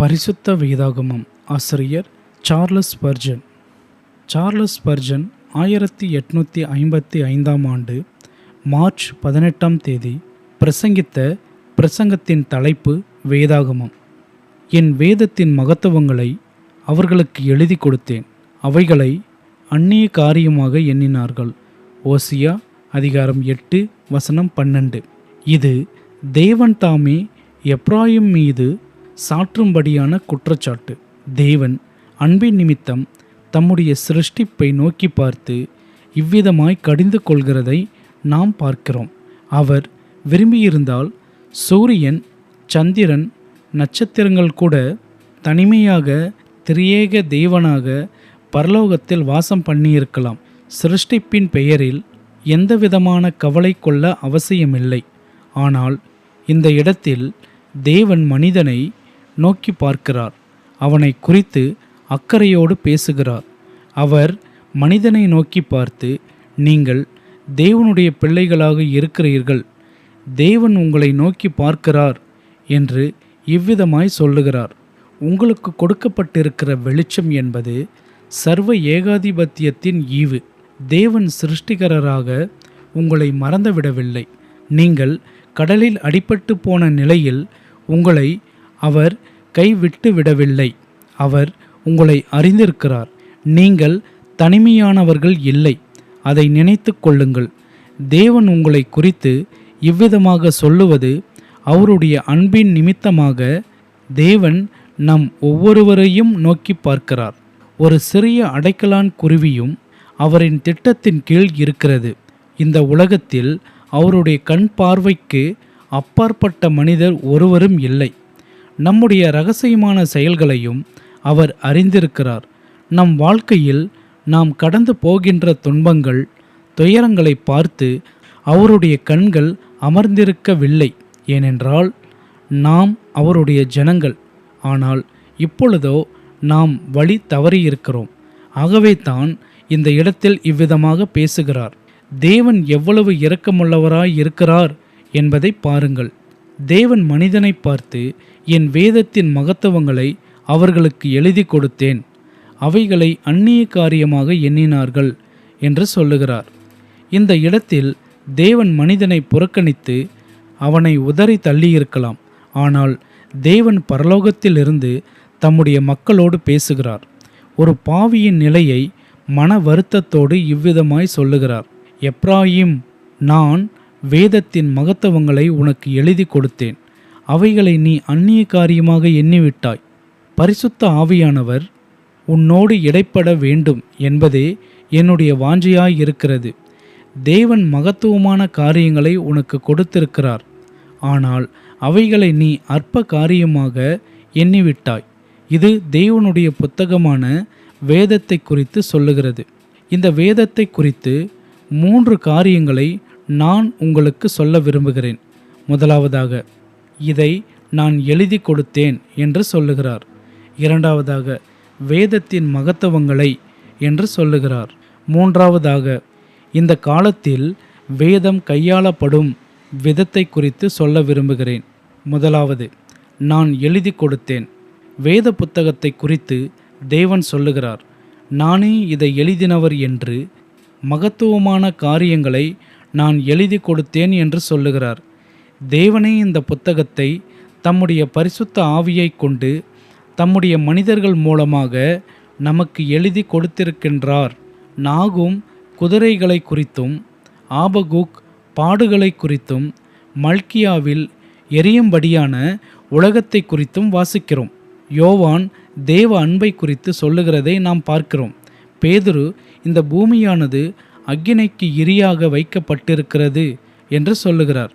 பரிசுத்த வேதாகமம் ஆசிரியர் சார்லஸ் பர்ஜன் சார்லஸ் பர்ஜன் ஆயிரத்தி எட்நூற்றி ஐம்பத்தி ஐந்தாம் ஆண்டு மார்ச் பதினெட்டாம் தேதி பிரசங்கித்த பிரசங்கத்தின் தலைப்பு வேதாகமம். என் வேதத்தின் மகத்துவங்களை அவர்களுக்கு எழுதி கொடுத்தேன். அவைகளை அந்நிய காரியமாக எண்ணினார்கள். ஓசியா அதிகாரம் எட்டு வசனம் பன்னெண்டு. இது தேவன் தாமே எப்ராயிம் மீது சாற்றும்படியான குற்றச்சாட்டு. தேவன் அன்பின் நிமித்தம் தம்முடைய சிருஷ்டிப்பை நோக்கி பார்த்து இவ்விதமாய் கடிந்து கொள்கிறதை நாம் பார்க்கிறோம். அவர் விரும்பியிருந்தால் சூரியன் சந்திரன் நட்சத்திரங்கள் கூட தனிமையாக திரியேக தேவனாக பரலோகத்தில் வாசம் பண்ணியிருக்கலாம். சிருஷ்டிப்பின் பெயரில் எந்தவிதமான கவலை கொள்ள அவசியமில்லை. ஆனால் இந்த இடத்தில் தேவன் மனிதனை நோக்கி பார்க்கிறார். அவனை குறித்து அக்கறையோடு பேசுகிறார். அவர் மனிதனை நோக்கி பார்த்து நீங்கள் தேவனுடைய பிள்ளைகளாக இருக்கிறீர்கள். தேவன் உங்களை நோக்கி பார்க்கிறார் என்று இவ்விதமாய் சொல்லுகிறார். உங்களுக்கு கொடுக்கப்பட்டிருக்கிற வெளிச்சம் என்பது சர்வ ஏகாதிபத்தியத்தின் ஈவு. தேவன் சிருஷ்டிகரராக உங்களை மறந்துவிடவில்லை. நீங்கள் கடலில் அடிபட்டு போன நிலையில் உங்களை அவர் கைவிட்டு விடவில்லை அவர் உங்களை அறிந்திருக்கிறார். நீங்கள் தனிமையானவர்கள் இல்லை. அதை நினைத்து கொள்ளுங்கள். தேவன் உங்களை குறித்து இவ்விதமாக சொல்லுவது அவருடைய அன்பின் நிமித்தமாக தேவன் நம் ஒவ்வொருவரையும் நோக்கி பார்க்கிறார். ஒரு சிறிய அடைக்கலான் குருவியும் அவரின் திட்டத்தின் கீழ் இருக்கிறது. இந்த உலகத்தில் அவருடைய கண் பார்வைக்கு அப்பாற்பட்ட மனிதர் ஒருவரும் இல்லை. நம்முடைய ரகசியமான செயல்களையும் அவர் அறிந்திருக்கிறார். நம் வாழ்க்கையில் நாம் கடந்து போகின்ற துன்பங்கள் துயரங்களை பார்த்து அவருடைய கண்கள் அமர்ந்திருக்கவில்லை. ஏனென்றால் நாம் அவருடைய ஜனங்கள். ஆனால் இப்பொழுதோ நாம் வழி தவறியிருக்கிறோம். ஆகவே தான் இந்த இடத்தில் இவ்விதமாக பேசுகிறார். தேவன் எவ்வளவு இரக்கமுள்ளவராய் இருக்கிறார் என்பதை பாருங்கள். தேவன் மனிதனை பார்த்து என் வேதத்தின் மகத்துவங்களை அவர்களுக்கு எழுதி கொடுத்தேன். அவைகளை அந்நிய காரியமாக எண்ணினார்கள் என்று சொல்லுகிறார். இந்த இடத்தில் தேவன் மனிதனை புறக்கணித்து அவனை உதறி தள்ளியிருக்கலாம். ஆனால் தேவன் பரலோகத்திலிருந்து தம்முடைய மக்களோடு பேசுகிறார். ஒரு பாவியின் நிலையை மன வருத்தத்தோடு இவ்விதமாய் சொல்லுகிறார். எப்ராஹிம் நான் வேதத்தின் மகத்துவங்களை உனக்கு எழுதி கொடுத்தேன். அவைகளை நீ அந்நிய காரியமாக எண்ணிவிட்டாய். பரிசுத்த ஆவியானவர் உன்னோடு இடைப்பட வேண்டும் என்பதே என்னுடைய வாஞ்சியாய் இருக்கிறது. தேவன் மகத்துவமான காரியங்களை உனக்கு கொடுத்திருக்கிறார். ஆனால் அவைகளை நீ அற்ப காரியமாக எண்ணிவிட்டாய். இது தேவனுடைய புத்தகமான வேதத்தை குறித்து சொல்லுகிறது. இந்த வேதத்தை குறித்து மூன்று காரியங்களை நான் உங்களுக்கு சொல்ல விரும்புகிறேன். முதலாவதாக இதை நான் எழுதி கொடுத்தேன் என்று சொல்லுகிறார். இரண்டாவதாக வேதத்தின் மகத்துவங்களை என்று சொல்லுகிறார். மூன்றாவதாக இந்த காலத்தில் வேதம் கையாளப்படும் விதத்தை குறித்து சொல்ல விரும்புகிறேன். முதலாவது நான் எழுதி கொடுத்தேன். வேத புத்தகத்தை குறித்து தேவன் சொல்லுகிறார். நானே இதை எழுதினவர் என்று மகத்துவமான காரியங்களை நான் எழுதி கொடுத்தேன் என்று சொல்லுகிறார். தேவனே இந்த புத்தகத்தை தம்முடைய பரிசுத்த ஆவியை கொண்டு தம்முடைய மனிதர்கள் மூலமாக நமக்கு எழுதி கொடுத்திருக்கின்றார். நாகும் குதிரைகளை குறித்தும் ஆபகுக் பாடுகளை குறித்தும் மல்கியாவில் எரியும்படியான உலகத்தை குறித்தும் வாசிக்கிறோம். யோவான் தேவ அன்பை குறித்து சொல்லுகிறதை நாம் பார்க்கிறோம். பேதுரு இந்த பூமியானது அக்கினைக்கு இரியாக வைக்கப்பட்டிருக்கிறது என்று சொல்லுகிறார்.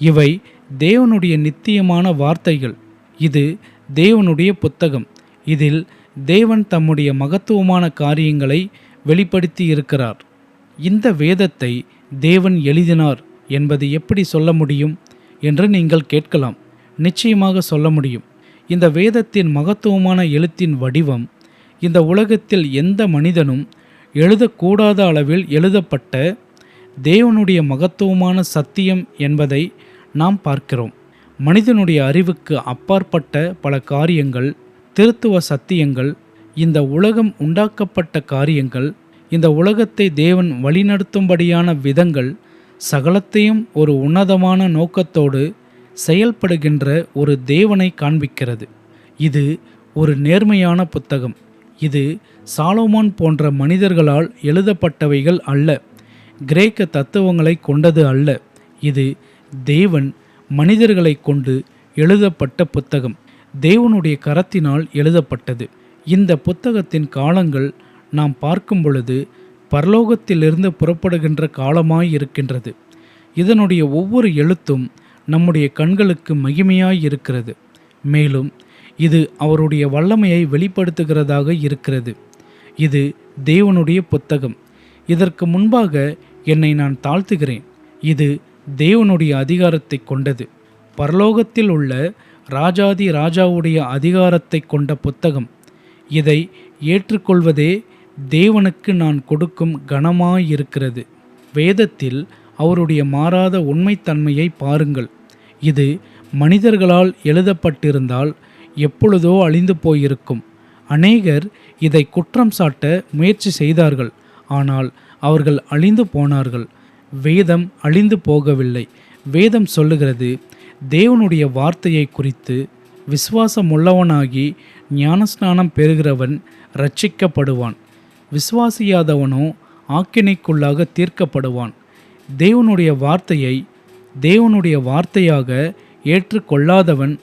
இவை தேவனுடைய நித்தியமான வார்த்தைகள். இது தேவனுடைய புத்தகம். இதில் தேவன் தம்முடைய மகத்துவமான காரியங்களை வெளிப்படுத்தி இருக்கிறார். இந்த வேதத்தை தேவன் எழுதினார் என்பது எப்படி சொல்ல முடியும் என்று நீங்கள் கேட்கலாம். நிச்சயமாக சொல்ல முடியும். இந்த வேதத்தின் மகத்துவமான எழுத்தின் வடிவம் இந்த உலகத்தில் எந்த மனிதனும் எழுதக்கூடாத அளவில் எழுதப்பட்ட தேவனுடைய மகத்துவமான சத்தியம் என்பதை நாம் பார்க்கிறோம். மனிதனுடைய அறிவுக்கு அப்பாற்பட்ட பல காரியங்கள் திருத்துவ சத்தியங்கள் இந்த உலகம் உண்டாக்கப்பட்ட காரியங்கள் இந்த உலகத்தை தேவன் வழிநடத்தும்படியான விதங்கள் சகலத்தையும் ஒரு உன்னதமான நோக்கத்தோடு செயல்படுகின்ற ஒரு தேவனை காண்பிக்கிறது. இது ஒரு நேர்மையான புத்தகம். இது சாலோமான் போன்ற மனிதர்களால் எழுதப்பட்டவைகள் அல்ல. கிரேக்க தத்துவங்களை கொண்டது அல்ல. இது தேவன் மனிதர்களை கொண்டு எழுதப்பட்ட புத்தகம். தேவனுடைய கரத்தினால் எழுதப்பட்டது. இந்த புத்தகத்தின் காலங்கள் நாம் பார்க்கும் பொழுது பரலோகத்திலிருந்து புறப்படுகின்ற காலமாய் இருக்கின்றது இதனுடைய ஒவ்வொரு எழுத்தும் நம்முடைய கண்களுக்கு மகிமையாய் இருக்கிறது மேலும் இது அவருடைய வல்லமையை வெளிப்படுத்துகிறதாக இருக்கிறது. இது தேவனுடைய புத்தகம். இதற்கு முன்பாக என்னை நான் தாழ்த்துகிறேன். இது தேவனுடைய அதிகாரத்தை கொண்டது. பரலோகத்தில் உள்ள ராஜாதி ராஜாவுடைய அதிகாரத்தை கொண்ட புத்தகம். இதை ஏற்றுக்கொள்வதே தேவனுக்கு நான் கொடுக்கும் கனமாயிருக்கிறது. வேதத்தில் அவருடைய மாறாத உண்மைத்தன்மையை பாருங்கள். இது மனிதர்களால் எழுதப்பட்டிருந்தால் எப்பொழுதோ அழிந்து போயிருக்கும். அநேகர் இதை குற்றம் சாட்ட முயற்சி செய்தார்கள். ஆனால் அவர்கள் அழிந்து போனார்கள். வேதம் அழிந்து போகவில்லை. வேதம் சொல்லுகிறது தேவனுடைய வார்த்தையை குறித்து விசுவாசமுள்ளவனாகி ஞானஸ்நானம் பெறுகிறவன் ரட்சிக்கப்படுவான் விசுவாசியாதவனோ ஆக்கினைக்குள்ளாக தீர்க்கப்படுவான். தேவனுடைய வார்த்தையை தேவனுடைய வார்த்தையாக ஏற்றுக்கொள்ளாதவன்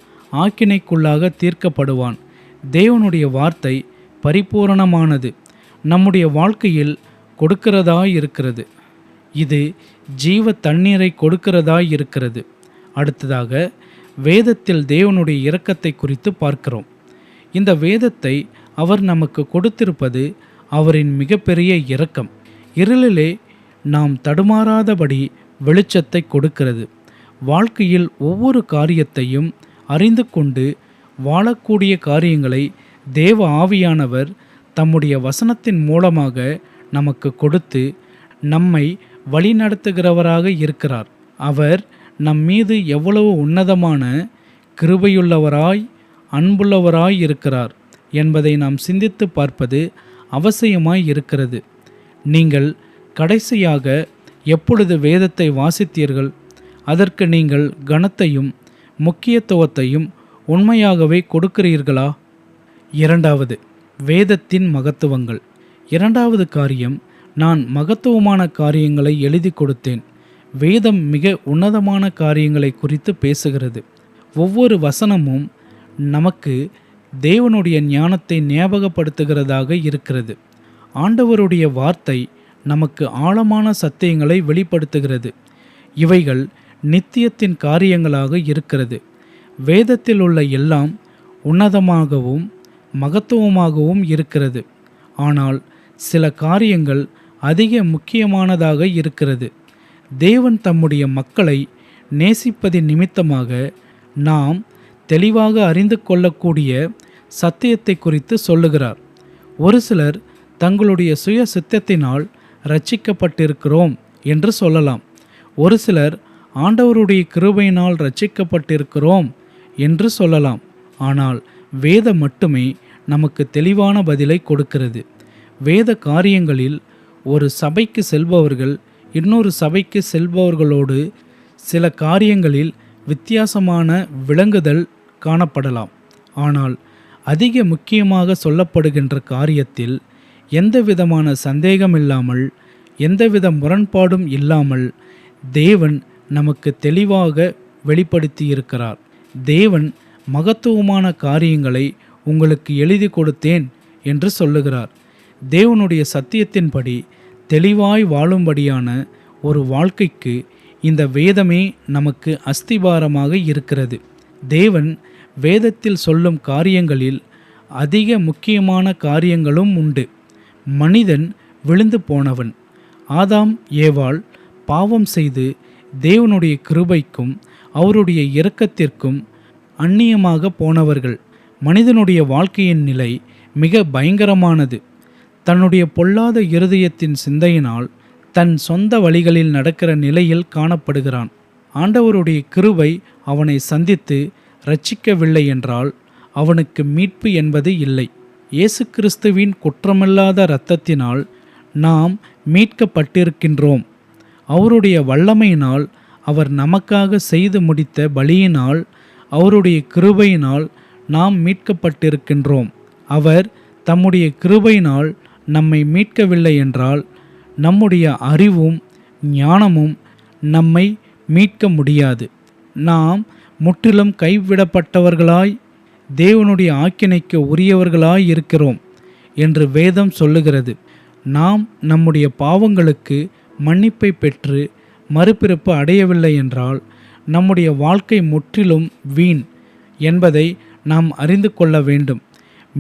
ஆக்கினைக்குள்ளாக தீர்க்கப்படுவான். தேவனுடைய வார்த்தை பரிபூரணமானது. நம்முடைய வாழ்க்கையில் கொடுக்கிறதாய் இருக்கிறது இது ஜீவ தண்ணீரை கொடுக்கிறதாய் இருக்கிறது அடுத்ததாக வேதத்தில் தேவனுடைய இரக்கத்தை குறித்து பார்க்கிறோம். இந்த வேதத்தை அவர் நமக்கு கொடுத்திருப்பது அவரின் மிகப்பெரிய இரக்கம். இருளிலே நாம் தடுமாறாதபடி வெளிச்சத்தை கொடுக்கிறது. வாழ்க்கையில் ஒவ்வொரு காரியத்தையும் அறிந்து கொண்டு வாழக்கூடிய காரியங்களை தேவ ஆவியானவர் தம்முடைய வசனத்தின் மூலமாக நமக்கு கொடுத்து நம்மை வழிநடத்துகிறவராக இருக்கிறார். அவர் நம் மீது எவ்வளவு உன்னதமான கிருபையுள்ளவராய் அன்புள்ளவராய் இருக்கிறார் என்பதை நாம் சிந்தித்து பார்ப்பது அவசியமாய் இருக்கிறது. நீங்கள் கடைசியாக எப்பொழுது வேதத்தை வாசித்தீர்கள்? அதற்கு நீங்கள் கனத்தையும் முக்கியத்துவத்தையும் உண்மையாகவே கொடுக்கிறீர்களா? இரண்டாவது வேதத்தின் மகத்துவங்கள். இரண்டாவது காரியம் நான் மகத்துவமான காரியங்களை எழுதி கொடுத்தேன். வேதம் மிக உன்னதமான காரியங்களை குறித்து பேசுகிறது. ஒவ்வொரு வசனமும் நமக்கு தேவனுடைய ஞானத்தை ஞாபகப்படுத்துகிறதாக இருக்கிறது. ஆண்டவருடைய வார்த்தை நமக்கு ஆழமான சத்தியங்களை வெளிப்படுத்துகிறது. இவைகள் நித்தியத்தின் காரியங்களாக இருக்கிறது. வேதத்தில் உள்ள எல்லாம் உன்னதமாகவும் மகத்துவமாகவும் இருக்கிறது. ஆனால் சில காரியங்கள் அதிக முக்கியமானதாக இருக்கிறது. தேவன் தம்முடைய மக்களை நேசிப்பதின் நிமித்தமாக நாம் தெளிவாக அறிந்து கொள்ளக்கூடிய சத்தியத்தை குறித்து சொல்லுகிறார். ஒரு சிலர் தங்களுடைய சுய சித்தத்தினால் ரட்சிக்கப்பட்டிருக்கிறோம் என்று சொல்லலாம். ஒரு சிலர் ஆண்டவருடைய கிருபையினால் ரட்சிக்கப்பட்டிருக்கிறோம் என்று சொல்லலாம். ஆனால் வேதம் மட்டுமே நமக்கு தெளிவான பதிலை கொடுக்கிறது. வேத காரியங்களில் ஒரு சபைக்கு செல்பவர்கள் இன்னொரு சபைக்கு செல்பவர்களோடு சில காரியங்களில் வித்தியாசமான விளங்குதல் காணப்படலாம். ஆனால் அதிக முக்கியமாக சொல்லப்படுகின்ற காரியத்தில் எந்த விதமான சந்தேகமில்லாமல் எந்தவித முரண்பாடும் இல்லாமல் தேவன் நமக்கு தெளிவாக வெளிப்படுத்தியிருக்கிறார். தேவன் மகத்துவமான காரியங்களை உங்களுக்கு எழுதி கொடுத்தேன் என்று சொல்லுகிறார். தேவனுடைய சத்தியத்தின்படி தெளிவாய் வாழும்படியான ஒரு வாழ்க்கைக்கு இந்த வேதமே நமக்கு அஸ்திபாரமாக இருக்கிறது. தேவன் வேதத்தில் சொல்லும் காரியங்களில் அதிக முக்கியமான காரியங்களும் உண்டு. மனிதன் விழுந்து போனவன். ஆதாம் ஏவாள் பாவம் செய்து தேவனுடைய கிருபைக்கும் அவருடைய இரக்கத்திற்கும் அந்நியமாக போனவர்கள். மனிதனுடைய வாழ்க்கையின் நிலை மிக பயங்கரமானது. தன்னுடைய பொல்லாத இருதயத்தின் சிந்தையினால் தன் சொந்த வழிகளில் நடக்கிற நிலையில் காணப்படுகிறான். ஆண்டவருடைய கிருவை அவனை சந்தித்து ரட்சிக்கவில்லை என்றால் அவனுக்கு மீட்பு என்பது இல்லை. இயேசு கிறிஸ்துவின் குற்றமில்லாத இரத்தத்தினால் நாம் மீட்கப்பட்டிருக்கின்றோம். அவருடைய வல்லமையினால் அவர் நமக்காக செய்து முடித்த பலியினால் அவருடைய கிருபையினால் நாம் மீட்கப்பட்டிருக்கின்றோம். அவர் தம்முடைய கிருபையினால் நம்மை மீட்கவில்லை என்றால் நம்முடைய அறிவும் ஞானமும் நம்மை மீட்க முடியாது. நாம் முற்றிலும் கைவிடப்பட்டவர்களாய் தேவனுடைய ஆக்கினைக்கு உரியவர்களாய் இருக்கிறோம் என்று வேதம் சொல்லுகிறது. நாம் நம்முடைய பாவங்களுக்கு மன்னிப்பை பெற்று மறுபிறப்பு அடையவில்லை என்றால் நம்முடைய வாழ்க்கை முற்றிலும் வீண் என்பதை நாம் அறிந்து கொள்ள வேண்டும்.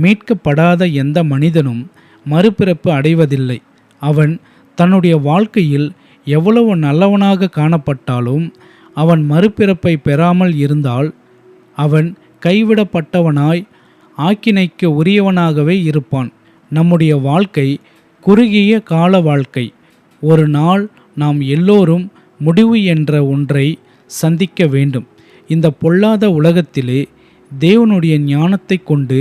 மீட்கப்படாத எந்த மனிதனும் மறுபிறப்பு அடைவதில்லை. அவன் தன்னுடைய வாழ்க்கையில் எவ்வளவு நல்லவனாக காணப்பட்டாலும் அவன் மறுபிறப்பை பெறாமல் இருந்தால் அவன் கைவிடப்பட்டவனாய் ஆக்கினைக்கு உரியவனாகவே இருப்பான். நம்முடைய வாழ்க்கை குறுகிய கால வாழ்க்கை. ஒரு நாள் நாம் எல்லோரும் முடிவு என்ற ஒன்றை சந்திக்க வேண்டும். இந்த பொல்லாத உலகத்திலே தேவனுடைய ஞானத்தை கொண்டு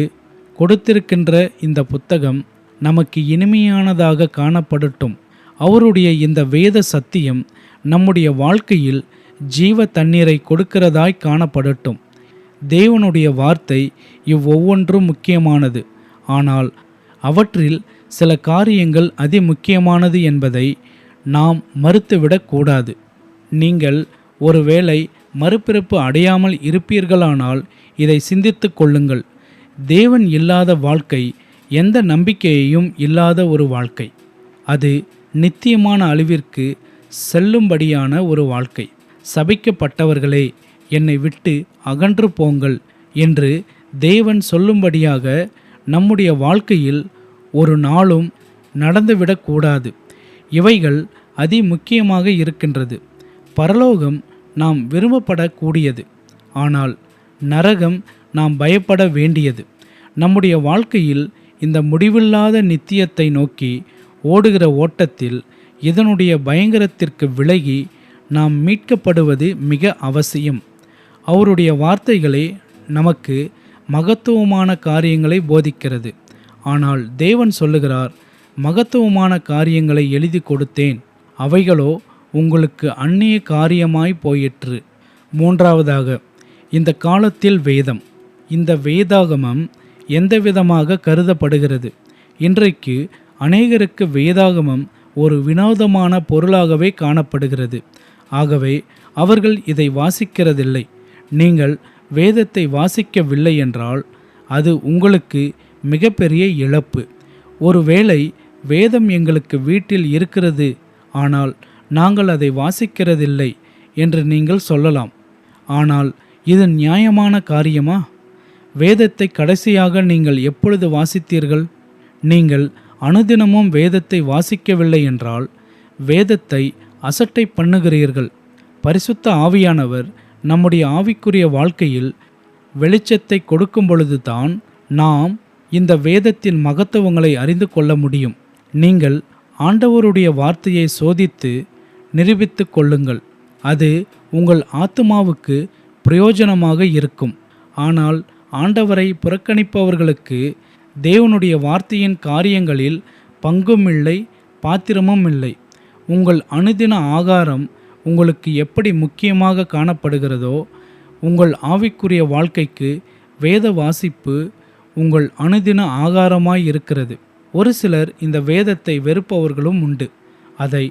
கொடுத்திருக்கின்ற இந்த புத்தகம் நமக்கு இனிமையானதாக காணப்படட்டும். அவருடைய இந்த வேத சத்தியம் நம்முடைய வாழ்க்கையில் ஜீவ தண்ணீரை கொடுக்கிறதாய் காணப்படட்டும். தேவனுடைய வார்த்தை இவ்வொவ்வொன்றும் முக்கியமானது. ஆனால் அவற்றில் சில காரியங்கள் அதி முக்கியமானது என்பதை நாம் மறுத்துவிடக்கூடாது நீங்கள் ஒருவேளை மறுபிறப்பு அடையாமல் இருப்பீர்களானால் இதை சிந்தித்து கொள்ளுங்கள். தேவன் இல்லாத வாழ்க்கை எந்த நம்பிக்கையையும் இல்லாத ஒரு வாழ்க்கை. அது நித்தியமான அழிவிற்கு செல்லும்படியான ஒரு வாழ்க்கை. சபிக்கப்பட்டவர்களே என்னை விட்டு அகன்று போங்கள் என்று தேவன் சொல்லும்படியாக நம்முடைய வாழ்க்கையில் ஒரு நாளும் நடந்துவிடக்கூடாது. இவைகள் அதி முக்கியமாக இருக்கின்றது. பரலோகம் நாம் விரும்பப்படக்கூடியது. ஆனால் நரகம் நாம் பயப்பட வேண்டியது. நம்முடைய வாழ்க்கையில் இந்த முடிவில்லாத நித்தியத்தை நோக்கி ஓடுகிற ஓட்டத்தில் இதனுடைய பயங்கரத்திற்கு விலகி நாம் மீட்கப்படுவது மிக அவசியம். அவருடைய வார்த்தைகளே நமக்கு மகத்துவமான காரியங்களை போதிக்கிறது. ஆனால் தேவன் சொல்லுகிறார் மகத்துவமான காரியங்களை எழுதி கொடுத்தேன். அவைகளோ உங்களுக்கு அந்நிய காரியமாய் போயிற்று. மூன்றாவதாக இந்த காலத்தில் வேதம் இந்த வேதாகமம் எந்த விதமாக கருதப்படுகிறது? இன்றைக்கு அநேகருக்கு வேதாகமம் ஒரு வினோதமான பொருளாகவே காணப்படுகிறது. ஆகவே அவர்கள் இதை வாசிக்கிறதில்லை. நீங்கள் வேதத்தை வாசிக்கவில்லை என்றால் அது உங்களுக்கு மிகப்பெரிய இழப்பு. ஒருவேளை வேதம் எங்களுக்கு வீட்டில் இருக்கிறது ஆனால் நாங்கள் அதை வாசிக்கிறதில்லை என்று நீங்கள் சொல்லலாம். ஆனால் இது நியாயமான காரியமா? வேதத்தை கடைசியாக நீங்கள் எப்பொழுது வாசித்தீர்கள்? நீங்கள் அனுதினமும் வேதத்தை வாசிக்கவில்லை என்றால் வேதத்தை அசட்டை பண்ணுகிறீர்கள். பரிசுத்த ஆவியானவர் நம்முடைய ஆவிக்குரிய வாழ்க்கையில் வெளிச்சத்தை கொடுக்கும் பொழுதுதான் நாம் இந்த வேதத்தின் மகத்துவங்களை அறிந்து கொள்ள முடியும். நீங்கள் ஆண்டவருடைய வார்த்தையை சோதித்து நிரூபித்து கொள்ளுங்கள். அது உங்கள் ஆத்துமாவுக்கு பிரயோஜனமாக இருக்கும். ஆனால் ஆண்டவரை புறக்கணிப்பவர்களுக்கு தேவனுடைய வார்த்தையின் காரியங்களில் பங்கும் இல்லை பாத்திரமும் இல்லை உங்கள் அனுதின ஆகாரம் உங்களுக்கு எப்படி முக்கியமாக காணப்படுகிறதோ உங்கள் ஆவிக்குரிய வாழ்க்கைக்கு வேத வாசிப்பு உங்கள் அனுதின ஆகாரமாய் இருக்கிறது. ஒரு சிலர் இந்த வேதத்தை வெறுப்பவர்களும் உண்டு. அதை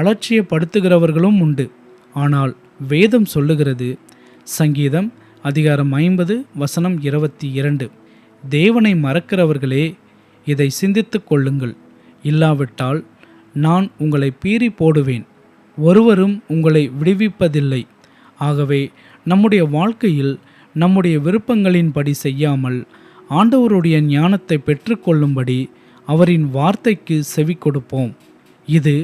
அலட்சியப்படுத்துகிறவர்களும் உண்டு. ஆனால் வேதம் சொல்லுகிறது சங்கீதம் அதிகாரம் ஐம்பது வசனம் இருபத்தி இரண்டு. தேவனை மறக்கிறவர்களே இதை சிந்தித்து கொள்ளுங்கள். இல்லாவிட்டால் நான் உங்களை பீறி போடுவேன். ஒருவரும் உங்களை விடுவிப்பதில்லை. ஆகவே நம்முடைய வாழ்க்கையில் நம்முடைய விருப்பங்களின்படி செய்யாமல் ஆண்டவருடைய ஞானத்தை பெற்றுக்கொள்ளும்படி அவரின் வார்த்தைக்கு செவி கொடுப்போம் இது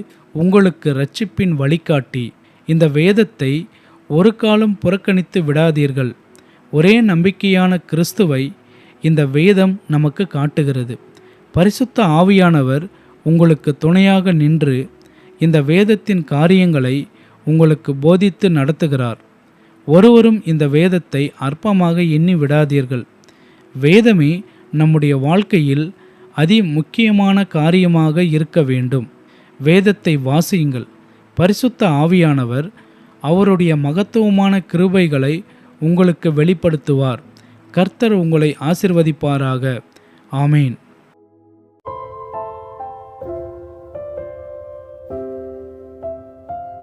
உங்களுக்கு ரட்சிப்பின் வழிகாட்டி. இந்த வேதத்தை ஒரு காலம் புறக்கணித்து விடாதீர்கள். ஒரே நம்பிக்கையான கிறிஸ்துவை இந்த வேதம் நமக்கு காட்டுகிறது. பரிசுத்த ஆவியானவர் உங்களுக்கு துணையாக நின்று இந்த வேதத்தின் காரியங்களை உங்களுக்கு போதித்து நடத்துகிறார். ஒருவரும் இந்த வேதத்தை அற்பமாக எண்ணி விடாதீர்கள். வேதமே நம்முடைய வாழ்க்கையில் அதி முக்கியமான காரியமாக இருக்க வேண்டும். வேதத்தை வாசியுங்கள். பரிசுத்த ஆவியானவர் அவருடைய மகத்துவமான கிருபைகளை உங்களுக்கு வெளிப்படுத்துவார். கர்த்தர் உங்களை ஆசிர்வதிப்பாராக. ஆமேன்.